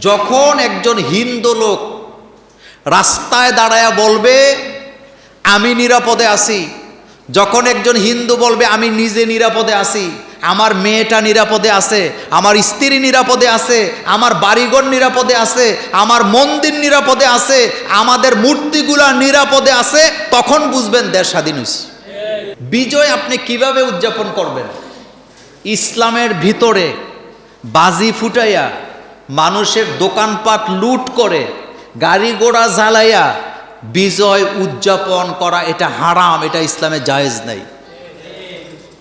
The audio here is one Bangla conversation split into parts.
যখন একজন হিন্দু লোক রাস্তায় দাঁড়ায়া বলবে, আমি নিরাপদে আছি। যখন একজন হিন্দু বলবে, আমি নিজে নিরাপদে আছি। আমার মেয়েটা নিরাপদে আছে। আমার স্ত্রী নিরাপদে আছে। আমার বাড়িঘর নিরাপদে আছে। আমার মন্দির নিরাপদে আছে। আমাদের মূর্তিগুলা নিরাপদে আছে। তখন বুঝবেন দেশ স্বাধীন হয়েছে বিজয় আপনি কীভাবে উদযাপন করবেন? ইসলামের ভিতরে বাজি ফুটাইয়া মানুষের দোকানপাট লুট করে, গাড়ি ঘোড়া জ্বালাইয়া বিজয় উদযাপন করা এটা হারাম, এটা ইসলামে জায়েজ নাই।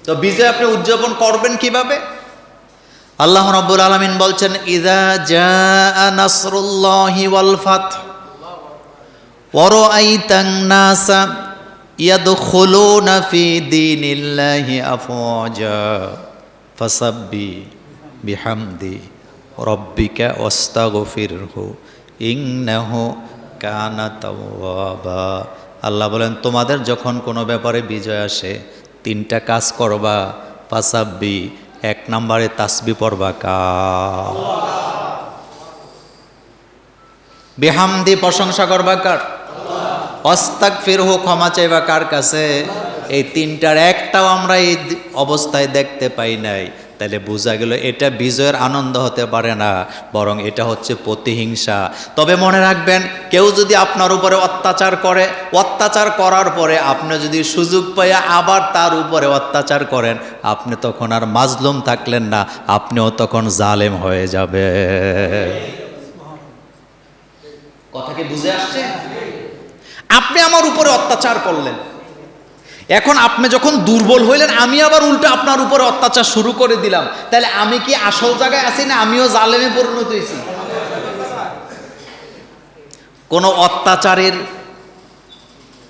তো বিজয় আপনি উদযাপন করবেন কীভাবে? আল্লাহ রাব্বুল আলামিন বলছেন, ইদা জা নাসরুল্লাহি ওয়াল ফাত ওয়ারাআইতান নাসা ইয়াদখুলুনা ফি দীনিল্লাহি আফওয়াজা, ফাসাব্বি বিহামদি। রব্বিকা ওয়াস্তাগফিরহু, ইন্নাহু কানা তাওয়াবা। আল্লাহ বলেন, তোমাদের যখন কোনো ব্যাপারে বিজয় আসে, তিনটা কাজ করবা পাসাব্বি এক নম্বরে তাসবি পড়বা কা বেহামদি প্রশংসা করবা, কার? অস্তাক ফির ফিরহু ক্ষমা চাইবা, কার কাছে? এই তিনটার একটাও আমরা এই অবস্থায় দেখতে পাই নাই। তাহলে বোঝা গেল এটা বিজয়ের আনন্দ হতে পারে না, বরং এটা হচ্ছে প্রতিহিংসা। তবে মনে রাখবেন, কেউ যদি আপনার উপরে অত্যাচার করে, অত্যাচার করার পরে আপনি যদি সুযোগ পাইয়া আবার তার উপরে অত্যাচার করেন, আপনি তখন আর মাজলুম থাকলেন না, আপনিও তখন জালেম হয়ে যাবে কথা কি বুঝে আসছে? আপনি আমার উপরে অত্যাচার করলেন। এখন আপনি যখন দুর্বল হইলেন, আমি আবার উল্টো আপনার উপরে অত্যাচার শুরু করে দিলাম। তাহলে আমি কি আসল জায়গায় আছি না আমিও জালেমে পরিণত হয়েছি? কোনো অত্যাচারের,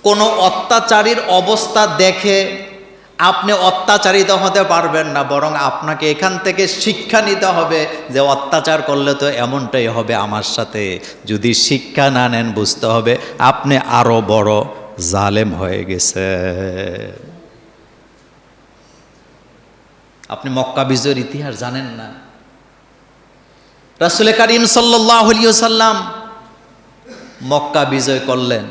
কোনো অত্যাচারীর অবস্থা দেখে আপনি অত্যাচারিত হতে পারবেন না, বরং আপনাকে এখান থেকে শিক্ষা নিতে হবে যে অত্যাচার করলে তো এমনটাই হবে আমার সাথে। যদি শিক্ষা না নেন, বুঝতে হবে আপনি আরও বড় জালেম হয়ে গেছে। আপনি মক্কা বিজয়ের ইতিহাস জানেন না। রাসুল করিম সাল্লাম মক্কা বিজয় করলেন।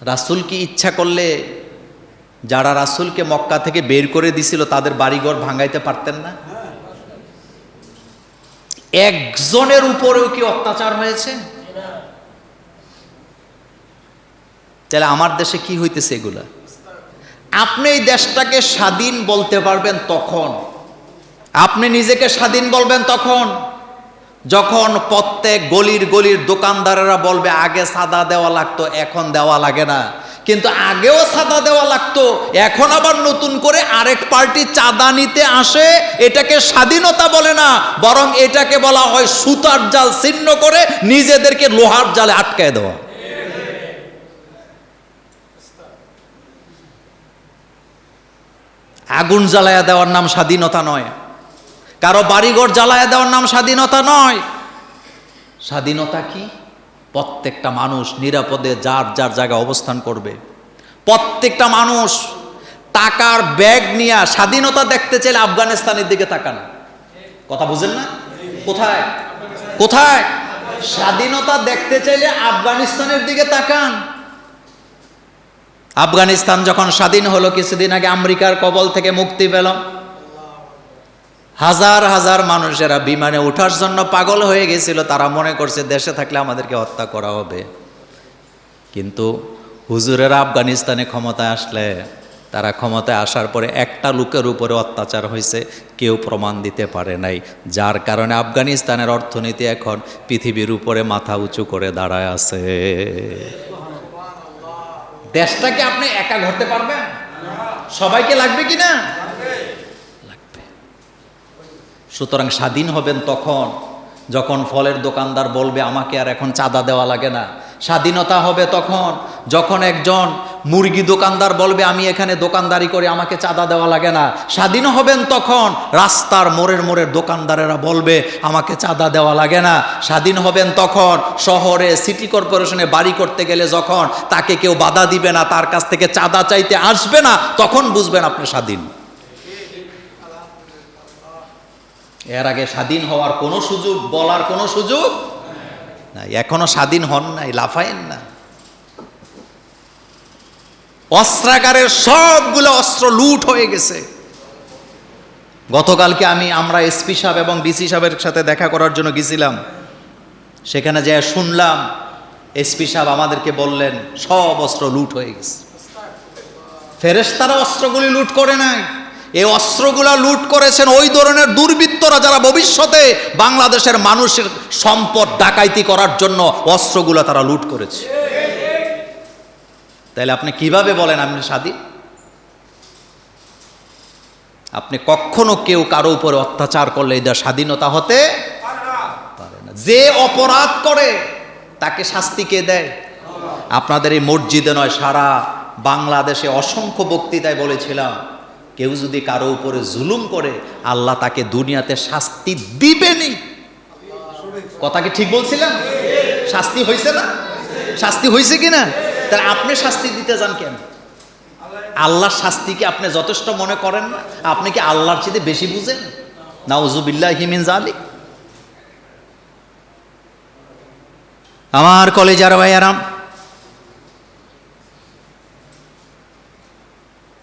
রাসুল কি ইচ্ছা করলে যারা রাসুলকে মক্কা থেকে বের করে দিছিল তাদের বাড়িঘর ভাঙাইতে পারতেন না? একজনের উপরেও কি অত্যাচার হয়েছে? তাহলে আমার দেশে কি হইতেছে এগুলা? আপনি এই দেশটাকে স্বাধীন বলতে পারবেন তখন। আপনি নিজেকে স্বাধীন বলবেন তখন। যখন প্রত্যেক গলির গলির দোকানদারেরা বলবে, আগে সাদা দেওয়া লাগতো, এখন দেওয়া লাগে না। কিন্তু আগেও সাদা দেওয়া লাগতো, এখন আবার নতুন করে আরেক পার্টি চাঁদা নিতে আসে, এটাকে স্বাধীনতা বলে না, বরং এটাকে বলা হয় সুতার জাল ছিন্ন করে নিজেদেরকে লোহার জালে আটকায় দেওয়া। আগুন জ্বালায়া দেওয়ার নাম স্বাধীনতা নয়। কারও বাড়িঘর জ্বালায়া দেওয়ার নাম স্বাধীনতা নয়। স্বাধীনতা কি? প্রত্যেকটা মানুষ নিরাপদে যার যার জায়গায় অবস্থান করবে। প্রত্যেকটা মানুষ টাকার ব্যাগ নিয়ে স্বাধীনতা দেখতে চাইলে আফগানিস্তানের দিকে তাকান। কথা বুঝেন না? কোথায়? কোথায়? স্বাধীনতা দেখতে চাইলে আফগানিস্তানের দিকে তাকান। আফগানিস্তান যখন স্বাধীন হলো, কিছুদিন আগে আমেরিকার কবল থেকে মুক্তি পেল। হাজার হাজার মানুষেরা বিমানে ওঠার জন্য পাগল হয়ে গেছিল। তারা মনে করছে, দেশে থাকলে আমাদেরকে হত্যা করা হবে। কিন্তু হুজুরেরা আফগানিস্তানে ক্ষমতায় আসলে, তারা ক্ষমতায় আসার পরে একটা লোকের উপরে অত্যাচার হয়েছে, কেউ প্রমাণ দিতে পারে নাই। যার কারণে আফগানিস্তানের অর্থনীতি এখন পৃথিবীর উপরে মাথা উঁচু করে দাঁড়ায় আছে। দেশটাকে আপনি একা ঘরতে পারবেন? সবাইকে লাগবে কি না? লাগবে। সুতরাং স্বাধীন হবেন তখন, যখন ফলের দোকানদার বলবে, আমাকে আর এখন চাঁদা দেওয়া লাগে না। স্বাধীনতা হবে তখন। যখন একজন মুরগি দোকানদার বলবে, আমি এখানে দোকানদারি করে আমাকে চাঁদা দেওয়া লাগে না। স্বাধীন হবেন তখন। রাস্তার মোড়ের মোড়ের দোকানদারেরা বলবে, আমাকে চাঁদা দেওয়া লাগে না। স্বাধীন হবেন তখন। শহরে, সিটি কর্পোরেশনে বাড়ি করতে গেলে যখন তাকে কেউ বাধা দিবে না, তার কাছ থেকে চাঁদা চাইতে আসবে না, তখন বুঝবেন আপনি স্বাধীন। এর আগে স্বাধীন হওয়ার কোনো সুযোগ, বলার কোনো সুযোগ নাই, এখনও স্বাধীন হন নাই, লাফায়েন না। অস্ত্রাগারের সবগুলো অস্ত্র লুট হয়ে গেছে। গতকালকে আমি আমরা এসপি সাহেব এবং ডিসি সাহেবের সাথে দেখা করার জন্য গেছিলাম। সেখানে যে শুনলাম, এসপি সাহেব আমাদেরকে বললেন, সব অস্ত্র লুট হয়ে গেছে। ফেরেশতারা অস্ত্রগুলি লুট করে নাই। এই অস্ত্রগুলা লুট করেছেন ওই ধরনের দুর্বৃত্তরা যারা ভবিষ্যতে বাংলাদেশের মানুষের সম্পদ ডাকাইতি করার জন্য অস্ত্রগুলো তারা লুট করেছে। তাহলে আপনি কীভাবে বলেন আপনি স্বাধীন? আপনি কখনো কেউ কারও উপরে অত্যাচার করলে এটা স্বাধীনতা হতে পারে না। যে অপরাধ করে, তাকে শাস্তি কে দেয়? আপনাদের এই মসজিদে নয়, সারা বাংলাদেশে অসংখ্য বক্তৃতায় বলেছিলাম কেউ যদি কারও উপরে জুলুম করে, আল্লাহ তাকে দুনিয়াতে শাস্তি দিবেনি কথা কি ঠিক বলছিলাম? শাস্তি হয়েছে না? শাস্তি হয়েছে কি না তাহলে আপনি শাস্তি দিতে যান কেন? আল্লাহর শাস্তি কি আপনি যথেষ্ট মনে করেন না? আপনি কি আল্লাহর চেয়ে বেশি বুঝেন? নাউজুবিল্লাহ হিমিন জালিক আমার কলেজ কলেজার ভাইয়ারাম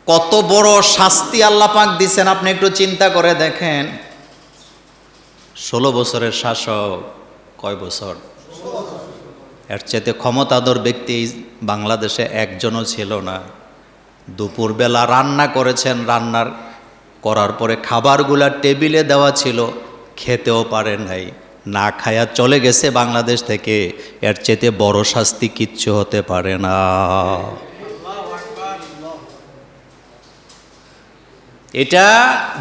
কত বড় শাস্তি আল্লাহ পাক দিচ্ছেন আপনি একটু চিন্তা করে দেখেন। ষোলো বছরের শাসক কয় বছর? এর চাইতে ক্ষমতাধর ব্যক্তি বাংলাদেশে একজনও ছিল না। দুপুরবেলা রান্না করেছেন, রান্নার করার পরে খাবারগুলা টেবিলে দেওয়া ছিল, খেতেও পারে নাই, না খায়া চলে গেছে বাংলাদেশ থেকে। এর চেতে বড় শাস্তি কিচ্ছু হতে পারে না। এটা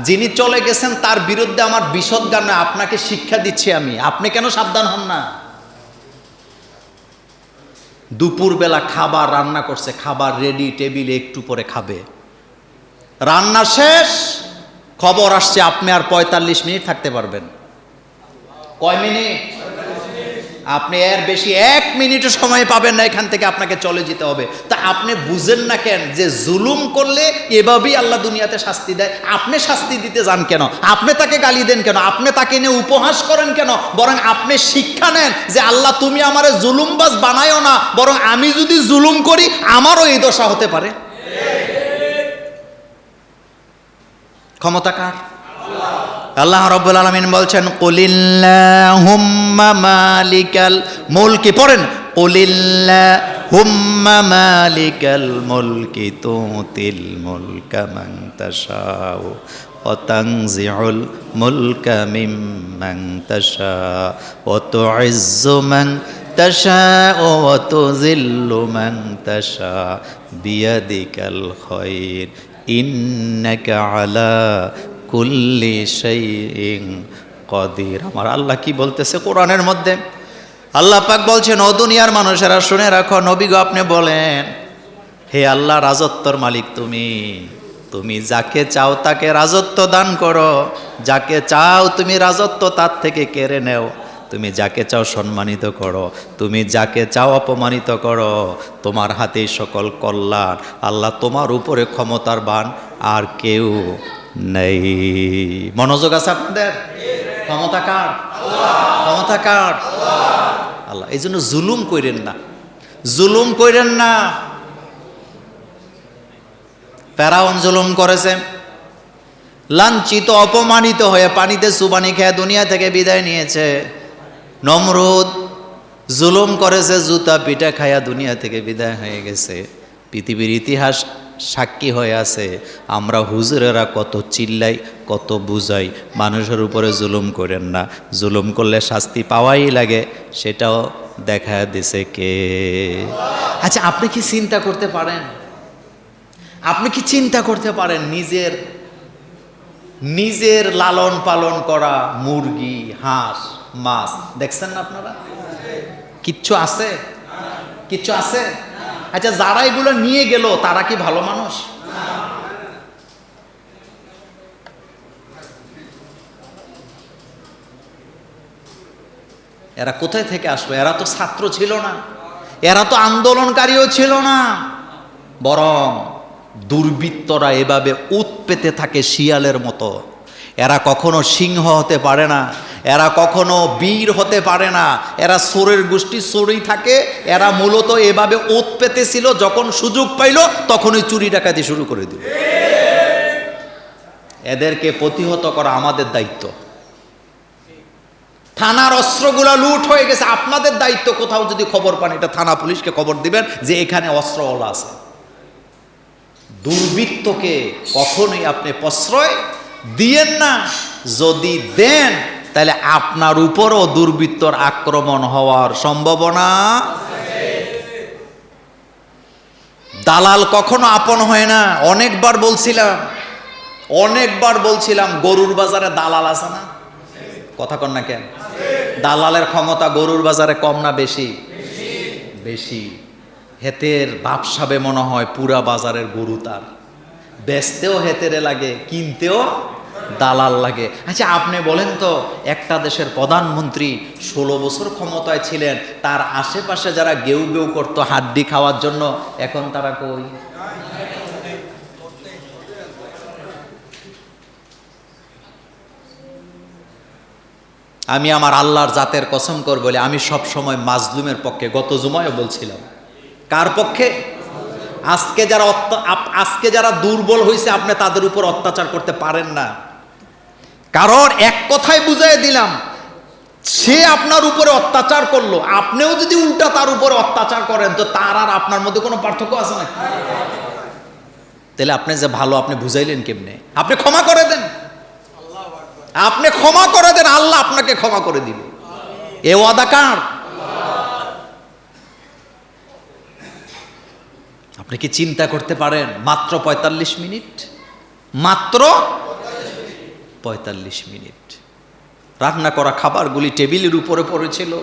যিনি চলে গেছেন, তার বিরুদ্ধে আমার বিশদ গানে আপনাকে শিক্ষা দিচ্ছি আমি। আপনি কেন সাবধান হন না? দুপুরবেলা খাবার রান্না করছে, খাবার রেডি টেবিলে একটু পরে খাবে। রান্না শেষ, খবর আসছে, আপনি আর পঁয়তাল্লিশ মিনিট থাকতে পারবেন। কয় মিনিট? আপনি এর বেশি এক মিনিটও সময় পাবেন না, এখান থেকে আপনাকে চলে যেতে হবে। তা আপনি বুঝেন না কেন যে জুলুম করলে এভাবেই আল্লাহ দুনিয়াতে শাস্তি দেয়? আপনি শাস্তি দিতে যান কেন? আপনি তাকে গালি দেন কেন? আপনি তাকে নিয়ে উপহাস করেন কেন? বরং আপনি শিক্ষা নেন যে আল্লাহ, তুমি আমারে জুলুমবাজ বানায়ও না, বরং আমি যদি জুলুম করি, আমারও এই দশা হতে পারে। ক্ষমতা কার? আল্লাহ রব্বুল আলমিন বলছেন কুলিল্লাহুম্মা মালিকাল মুলকি পড়েন কুলিল্লাহুম্মা মালিকাল মুলকি তুতিল মুলকা মান তাশাউ وتنزع الملك ممن تشاء وتعز من تشاء وتذل من تشاء بيدك الخير إنك على কুল্লি শাইইন কদির। আমার আল্লাহ কি বলতেছে কোরআনের মধ্যে? আল্লাহ পাক বলছেন, ও দুনিয়ার মানুষেরা, শুনে রাখো, নবী গো আপনি বলেন, হে আল্লাহ রাজত্বর মালিক তুমি তুমি যাকে চাও তাকে রাজত্ব দান করো, যাকে চাও তুমি রাজত্ব তার থেকে কেড়ে নেও, তুমি যাকে চাও সম্মানিত করো, তুমি যাকে চাও অপমানিত করো, তোমার হাতেই সকল কল্যাণ, আল্লাহ তোমার উপরে ক্ষমতার বান আর কেউ নেই। মনোযোগ আছে আপনাদের? ক্ষমতা কার? ক্ষমতা কার? আল্লাহ, এই জন্য জুলুম কইরেন না। জুলুম কইরেন না। প্যারাউন জুলুম করেছে। লাঞ্ছিত, অপমানিত হয়ে পানিতে সুবানি খেয়ে দুনিয়া থেকে বিদায় নিয়েছে। নমরুদ জুলুম করেছে, জুতা পিঠা খায়া দুনিয়া থেকে বিদায় হয়ে গেছে। পৃথিবীর ইতিহাস সাক্ষী হয়ে আছে। আমরা হুজুরেরা কত চিল্লাই, কত বুঝাই, মানুষের উপরে জুলুম করেন না। জুলুম করলে শাস্তি পাওয়াই লাগে, সেটাও দেখা দিছে কে? আচ্ছা আপনি কি চিন্তা করতে পারেন? আপনি কি চিন্তা করতে পারেন নিজের নিজের লালন পালন করা মুরগি, হাঁস, মাছ, দেখছেন না আপনারা? কিচ্ছু আছে? কিচ্ছু আছে? আচ্ছা যারা এগুলো নিয়ে গেল, তারা কি ভালো মানুষ? এরা কোথায় থেকে আসবে এরা তো ছাত্র ছিল না। এরা তো আন্দোলনকারীও ছিল না। বরং দুর্বৃত্তরা এভাবে উৎপেতে থাকে শিয়ালের মতো। এরা কখনো সিংহ হতে পারে না। এরা কখনো বীর হতে পারে না। এরা সোরের গোষ্ঠী সোরেই থাকে। এরা মূলত এভাবে ওত পেতেছিল, যখন সুযোগ পাইল, তখনই চুরি ডাকাতি শুরু করে দিল। এদেরকে প্রতিহত করা আমাদের দায়িত্ব। থানার অস্ত্রগুলো লুট হয়ে গেছে। আপনাদের দায়িত্ব, কোথাও যদি খবর পান, এটা থানা পুলিশকে খবর দিবেন যে এখানে অস্ত্রওয়ালা আছে। দুর্বৃত্তকে কখনোই আপনি প্রশ্রয় দিয়েন না। যদি দেন তাহলে আপনার উপরও দুর্বৃত্তর আক্রমণ হওয়ার সম্ভাবনা দালাল কখনো আপন হয় না। অনেকবার বলছিলাম অনেকবার বলছিলাম, গরুর বাজারে দালাল আছে না? কথা কন না কেন? দালালের ক্ষমতা গরুর বাজারে কম না বেশি? বেশি। হেতের বাপসাবে মনে হয় পুরা বাজারের গরু তার। বেচতেও হেতেরে লাগে, কিনতেও দালাল লাগে। আচ্ছা আপনি বলেন তো, একটা দেশের প্রধানমন্ত্রী ষোলো বছর ক্ষমতায় ছিলেন, তার আশেপাশে যারা গেউ গেউ করতো হাড্ডি খাওয়ার জন্য, এখন তারা কই? আমি আমার আল্লাহর জাতের কসম কর বলে, আমি সব সময় মাজলুমের পক্ষে, গত জুমায়ও বলছিলাম। কার পক্ষে? আজকে যারা আজকে যারা দুর্বল হয়েছে আপনি তাদের উপর অত্যাচার করতে পারেন না। কারণ এক কথায় বুঝাই দিলাম, সে আপনার উপরে অত্যাচার করল। আপনিও যদি উল্টা তার উপরে অত্যাচার করেন, তো তার আর আপনার মধ্যে কোনো পার্থক্য আছে নাকি? তাহলে আপনি যে ভালো, আপনি বুঝাইলেন কেমনে? আপনি ক্ষমা করে দেন। আপনি ক্ষমা করে দেন, আল্লাহ আপনাকে ক্ষমা করে দিবে। এ ওয়াদা কার? আপনি কি চিন্তা করতে পারেন, মাত্র পঁয়তাল্লিশ মিনিট? মাত্র পঁয়তাল্লিশ মিনিট। রান্না করা খাবারগুলি টেবিলের উপরে পড়েছিল।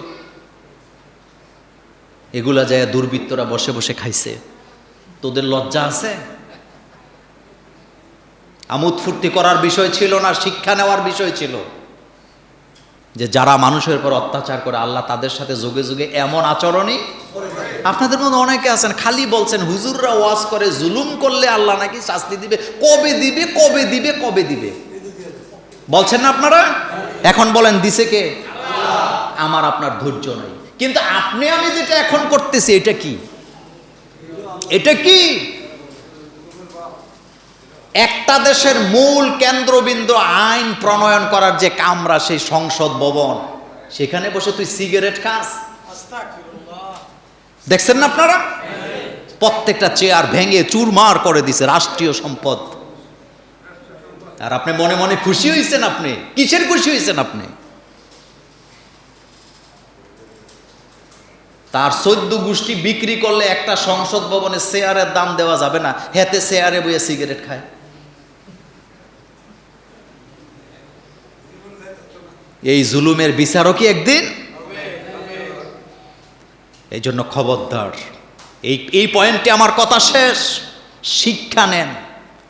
এগুলা যায় দুর্বৃত্তরা বসে বসে খাইছে। তোদের লজ্জা আছে? আমোদ ফুর্তি করার বিষয় ছিল না, শিক্ষা নেওয়ার বিষয় ছিল। যে যারা মানুষের উপর অত্যাচার করে, আল্লাহ তাদের সাথে যুগে যুগে এমন আচরণই আপনাদের মধ্যে অনেকে আছেন, খালি বলছেন, হুজুররা ওয়াজ করে, জুলুম করলে আল্লাহ নাকি শাস্তি দিবে। কবে দিবে কবে দিবে কবে দিবে? বলছেন না আপনারা? এখন বলেন, দিছে কে? আমার আপনার ধৈর্য নাই। কিন্তু আপনি, আমি যেটা এখন করতেছি, এটা কি? এটা কি? একটা দেশের মূল কেন্দ্রবিন্দু আইন প্রণয়ন করার যে কামরা, সেই সংসদ ভবন, সেখানে বসে তুই সিগারেট খাস? দেখছেন না আপনারা? প্রত্যেকটা চেয়ার ভেঙে চুরমার করে দিছে রাষ্ট্রীয় সম্পদ। আর আপনি মনে মনে খুশি হয়েছেন আপনি? কিসের খুশি হয়েছেন আপনি? তার চোদ্দ গোষ্ঠী বিক্রি করলে একটা সংসদ ভবনে শেয়ারের দাম দেওয়া যাবে না। হেতে শেয়ারে বইয়ে সিগারেট খায়। এই জুলুমের বিচারও কি একদিন? এই জন্য খবরদার। এই এই পয়েন্টে আমার কথা শেষ। শিক্ষা নেন।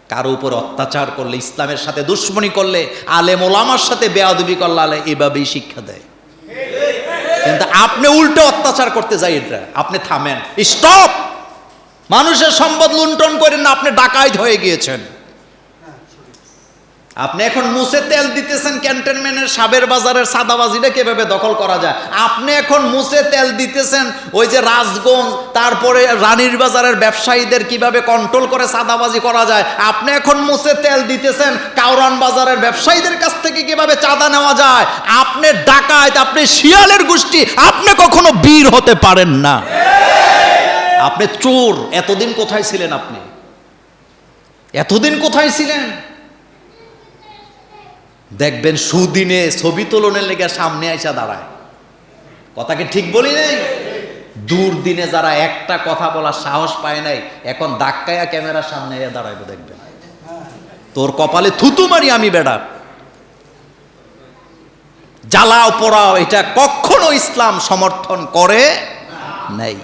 কারও উপর অত্যাচার করলে, ইসলামের সাথে দুশ্মনী করলে আলে মোলামার সাথে বেয়াদবি করলে আলে এভাবেই শিক্ষা দেয়। কিন্তু আপনি উল্টো অত্যাচার করতে যাই এটা, আপনি থামেন। স্টপ! মানুষের সম্পদ লুণ্ঠন করেন না, আপনি ডাকাইত হয়ে গিয়েছেন। আপনি এখন মুছে তেল দিতেছেন ক্যান্টনমেন্টের সাবের বাজারের সাদাবাজিটা কীভাবে দখল করা যায়? আপনি এখন মুছে তেল দিতেছেন ওই যে রাজগঞ্জ, তারপরে রানীর বাজারের ব্যবসায়ীদের কীভাবে কন্ট্রোল করে সাদাবাজি করা যায়? আপনি এখন মুছে তেল দিতেছেন কাউরান বাজারের ব্যবসায়ীদের কাছ থেকে কীভাবে চাঁদা নেওয়া যায়? আপনি ডাকায় আপনি শিয়ালের গোষ্ঠী, আপনি কখনো বীর হতে পারেন না। আপনি চোর, এতদিন কোথায় ছিলেন আপনি? এতদিন কোথায় ছিলেন? দেখবেন সুদিনে ছবি তোলনের লেগে সামনে আইসা দাঁড়ায়। কথা কথাকে ঠিক বলি নাই? দূর দিনে যারা একটা কথা বলার সাহস পায় নাই, এখন দাক্কায়া ক্যামেরার সামনে এসে দাঁড়াইবে দেখবেন। তোর কপালে থুতু মারি আমি বেড়া জ্বালাও পোড়াও, এটা কখনো ইসলাম সমর্থন করে নাই।